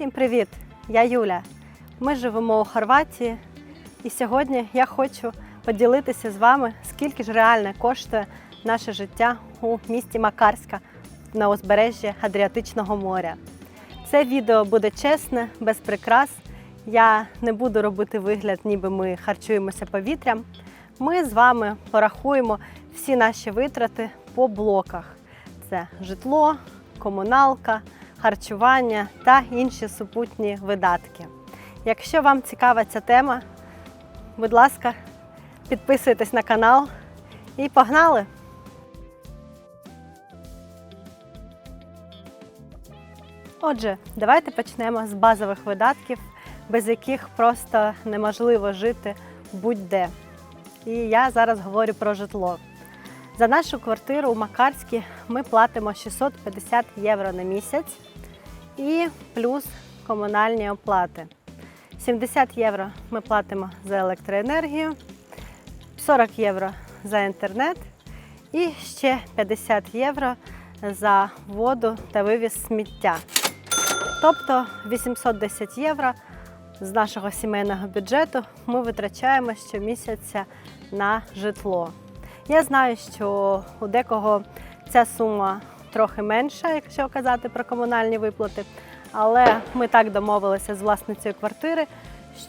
Всім привіт! Я Юля. Ми живемо у Хорватії, і сьогодні я хочу поділитися з вами, скільки ж реально коштує наше життя у місті Макарська на узбережжі Адріатичного моря. Це відео буде чесне, без прикрас. Я не буду робити вигляд, ніби ми харчуємося повітрям. Ми з вами порахуємо всі наші витрати по блоках: це житло, комуналка, харчування та інші супутні видатки. Якщо вам цікава ця тема, будь ласка, підписуйтесь на канал і погнали! Отже, давайте почнемо з базових видатків, без яких просто неможливо жити будь-де. І я зараз говорю про житло. За нашу квартиру у Макарській ми платимо 650 євро на місяць і плюс комунальні оплати. 70 євро ми платимо за електроенергію, 40 євро за інтернет і ще 50 євро за воду та вивіз сміття. Тобто 810 євро з нашого сімейного бюджету ми витрачаємо щомісяця на житло. Я знаю, що у декого ця сума трохи менша, якщо казати про комунальні виплати, але ми так домовилися з власницею квартири,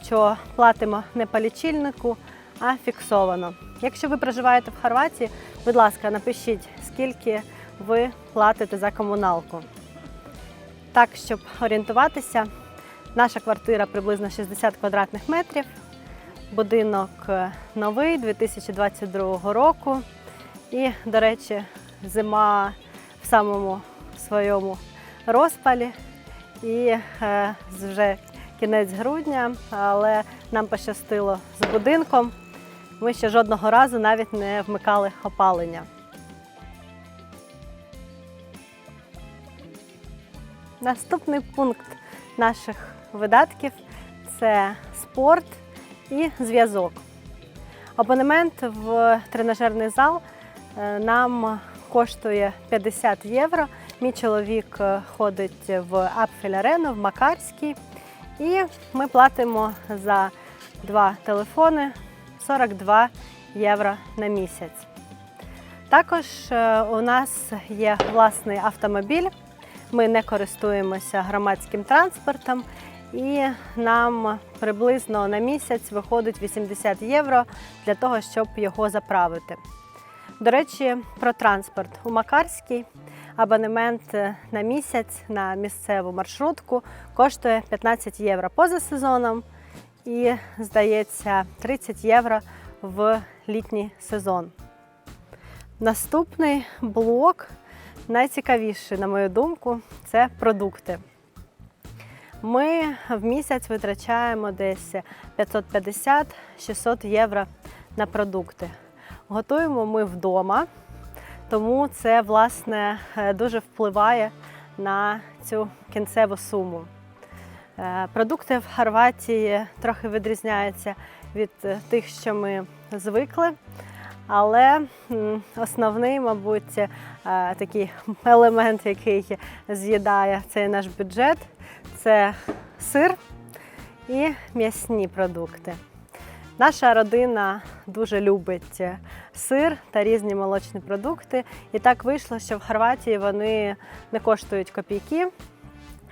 що платимо не по лічильнику, а фіксовано. Якщо ви проживаєте в Хорватії, будь ласка, напишіть, скільки ви платите за комуналку. Так, щоб орієнтуватися, наша квартира приблизно 60 квадратних метрів. Будинок новий 2022 року. І, до речі, зима в самому своєму розпалі. І е, вже кінець грудня, але нам пощастило з будинком. Ми ще жодного разу навіть не вмикали опалення. Наступний пункт наших видатків це спорт і зв'язок. Абонемент в тренажерний зал е, нам коштує 50 євро. Мій чоловік е, ходить в Апфель Арену в Макарській. І ми платимо за два телефони 42 євро на місяць. Також е, у нас є власний автомобіль. Ми не користуємося громадським транспортом, і нам приблизно на місяць виходить 80 євро для того, щоб його заправити. До речі, про транспорт у Макарській абонемент на місяць на місцеву маршрутку коштує 15 євро поза сезоном і, здається, 30 євро в літній сезон. Наступний блок найцікавіший, на мою думку, це продукти. Ми в місяць витрачаємо десь 550-600 євро на продукти. Готуємо ми вдома, тому це власне дуже впливає на цю кінцеву суму. Е, Продукти в Хорватії трохи відрізняються від тих, що ми звикли. Але основний, мабуть, е, такий елемент, який з'їдає цей наш бюджет, це сир і м'ясні продукти. Наша родина дуже любить сир та різні молочні продукти. І так вийшло, що в Хорватії вони не коштують копійки.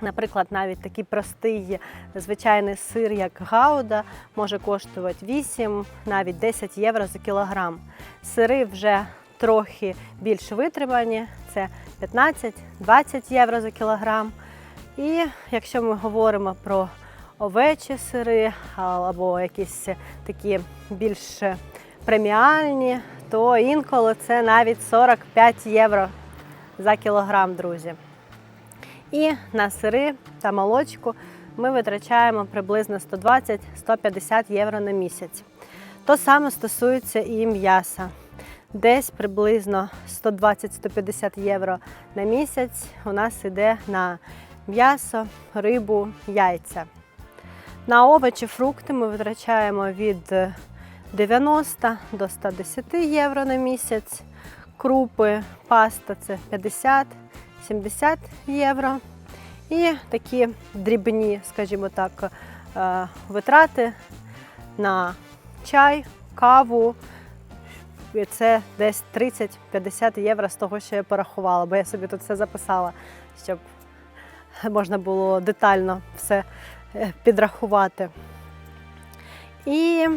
Наприклад, навіть такий простий звичайний сир, як гауда, може коштувати 8, навіть 10 євро за кілограм. Сири вже трохи більш витримані, це 15-20 євро за кілограм. І якщо ми говоримо про овечі сири або якісь такі більш преміальні, то інколи це навіть 45 євро за кілограм, друзі. І на сири та молочку ми витрачаємо приблизно 120-150 євро на місяць. То саме стосується і м'яса. Десь приблизно 120-150 євро на місяць у нас йде на м'ясо, рибу, яйця. На овочі, фрукти ми витрачаємо від 90 до 110 євро на місяць. Крупи, паста це 50 70 євро. І такі дрібні, скажімо так, е, витрати на чай, каву. І це десь 30-50 євро з того, що я порахувала, бо я собі тут все записала, щоб можна було детально все е, підрахувати. І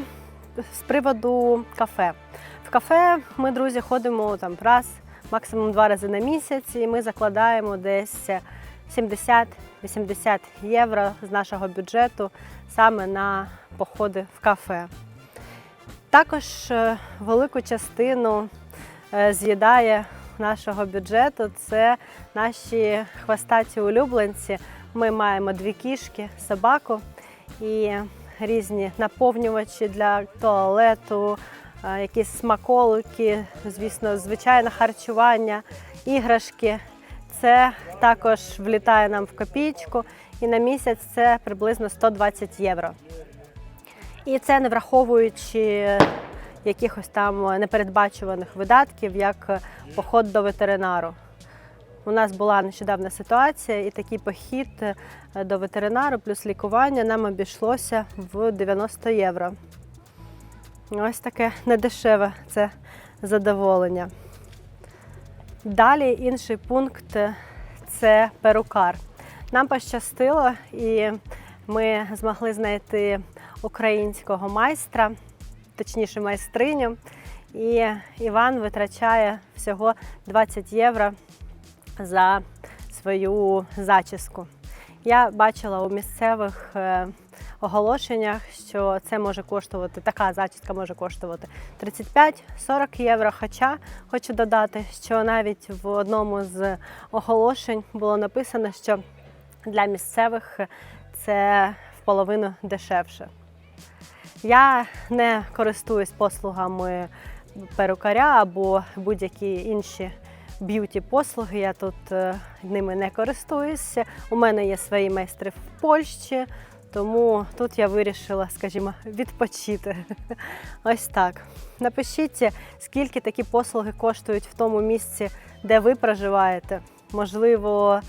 з приводу кафе. В кафе ми, друзі, ходимо там раз, максимум два рази на місяць, і ми закладаємо десь 70-80 євро з нашого бюджету саме на походи в кафе. Також е, велику частину е, з'їдає нашого бюджету це наші хвостаті улюбленці. Ми маємо дві кішки, собаку і різні наповнювачі для туалету, е, якісь смаколики, звісно, звичайне харчування, іграшки. Це також влітає нам в копійку, і на місяць це приблизно 120 євро. І це не враховуючи якихось там непередбачуваних видатків, як поход до ветеринару. У нас була нещодавна ситуація, і такий похід е, до ветеринару плюс лікування нам обійшлося в 90 євро. Ось таке недешеве це задоволення. Далі інший пункт це перукар. Нам пощастило, і ми змогли знайти українського майстра, точніше майстриню. І Іван витрачає всього 20 євро за свою зачіску. Я бачила у місцевих е, оголошеннях, що це може коштувати, така зачіска може коштувати 35-40 євро. Хоча хочу додати, що навіть в одному з оголошень було написано, що для місцевих це в половину дешевше. Я не користуюсь послугами перукаря або будь-які інші б'юті послуги. Я тут е, ними не користуюся. У мене є свої майстри в Польщі, тому тут я вирішила, скажімо, відпочити. Ось так. Напишіть, скільки такі послуги коштують в тому місці, де ви проживаєте. Можливо,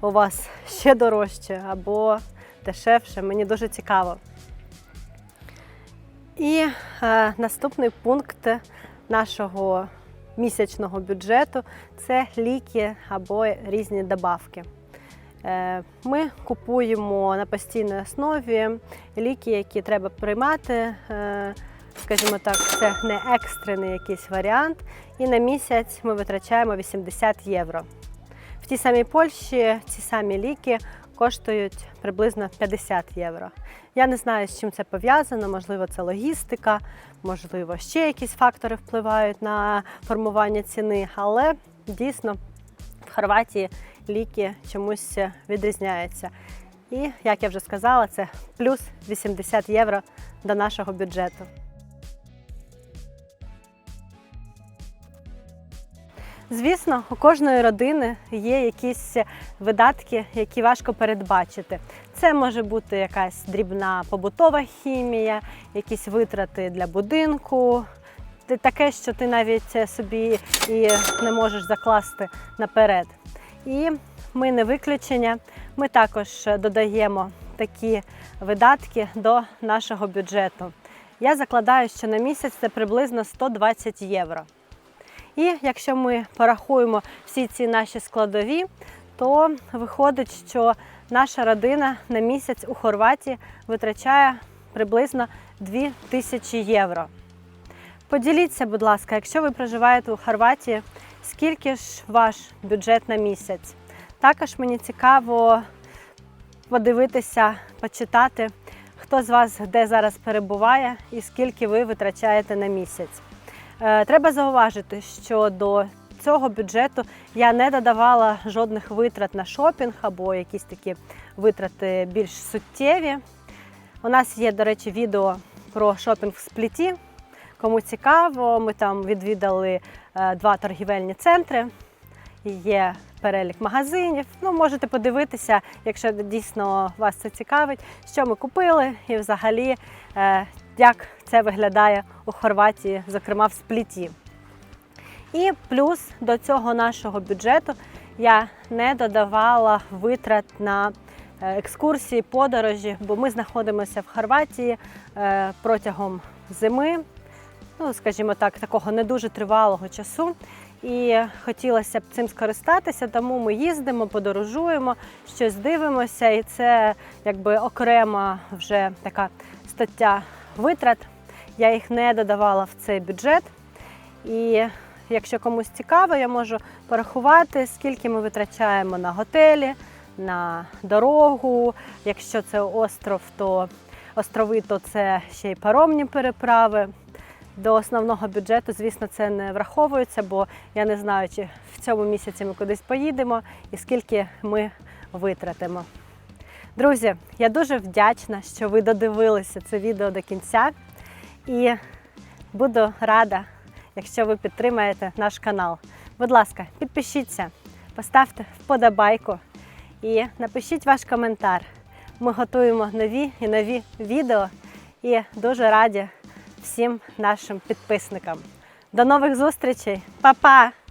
у вас ще дорожче або дешевше. Мені дуже цікаво. І е, наступний пункт нашого місячного бюджету це ліки або різні добавки. Е, Ми купуємо на постійній основі ліки, які треба приймати. е, Скажімо так, це не екстрений якийсь варіант. І на місяць ми витрачаємо 80 євро. В тій самій Польщі ці самі ліки коштують приблизно 50 євро. Я не знаю, з чим це пов'язано, можливо, це логістика, можливо, ще якісь фактори впливають на формування ціни, але дійсно в Хорватії ліки чомусь відрізняються. І, як я вже сказала, це плюс 80 євро до нашого бюджету. Звісно, у кожної родини є якісь видатки, які важко передбачити. Це може бути якась дрібна побутова хімія, якісь витрати для будинку, таке, що ти навіть собі і не можеш закласти наперед. І ми не виключення. Ми також додаємо такі видатки до нашого бюджету. Я закладаю, що на місяць це приблизно 120 євро. І якщо ми порахуємо всі ці наші складові, то виходить, що наша родина на місяць у Хорватії витрачає приблизно 2 тисячі євро. Поділіться, будь ласка, якщо ви проживаєте у Хорватії, скільки ж ваш бюджет на місяць? Також мені цікаво подивитися, почитати, хто з вас де зараз перебуває і скільки ви витрачаєте на місяць. Е, Треба зауважити, що до цього бюджету я не додавала жодних витрат на шопінг або якісь такі витрати більш суттєві. У нас є, до речі, відео про шопінг в спліті. Кому цікаво, ми там відвідали е, два торгівельні центри. Є перелік магазинів. Ну, можете подивитися, якщо дійсно вас це цікавить, що ми купили і взагалі е, як це виглядає у Хорватії, зокрема в спліті. І плюс до цього нашого бюджету я не додавала витрат на е, екскурсії, подорожі, бо ми знаходимося в Хорватії е, протягом зими, ну, скажімо так, такого не дуже тривалого часу. І хотілося б цим скористатися, тому ми їздимо, подорожуємо, щось дивимося, і це якби окрема вже така стаття витрат. Я їх не додавала в цей бюджет. І якщо комусь цікаво, я можу порахувати, скільки ми витрачаємо на готелі, на дорогу. Якщо це остров, то острови, то це ще й паромні переправи. До основного бюджету, звісно, це не враховується, бо я не знаю, чи в цьому місяці ми кудись поїдемо і скільки ми витратимо. Друзі, я дуже вдячна, що ви додивилися це відео до кінця. І буду рада, якщо ви підтримаєте наш канал. Будь ласка, підпишіться, поставте вподобайку і напишіть ваш коментар. Ми готуємо нові і нові відео і дуже раді всім нашим підписникам. До нових зустрічей, Па-па!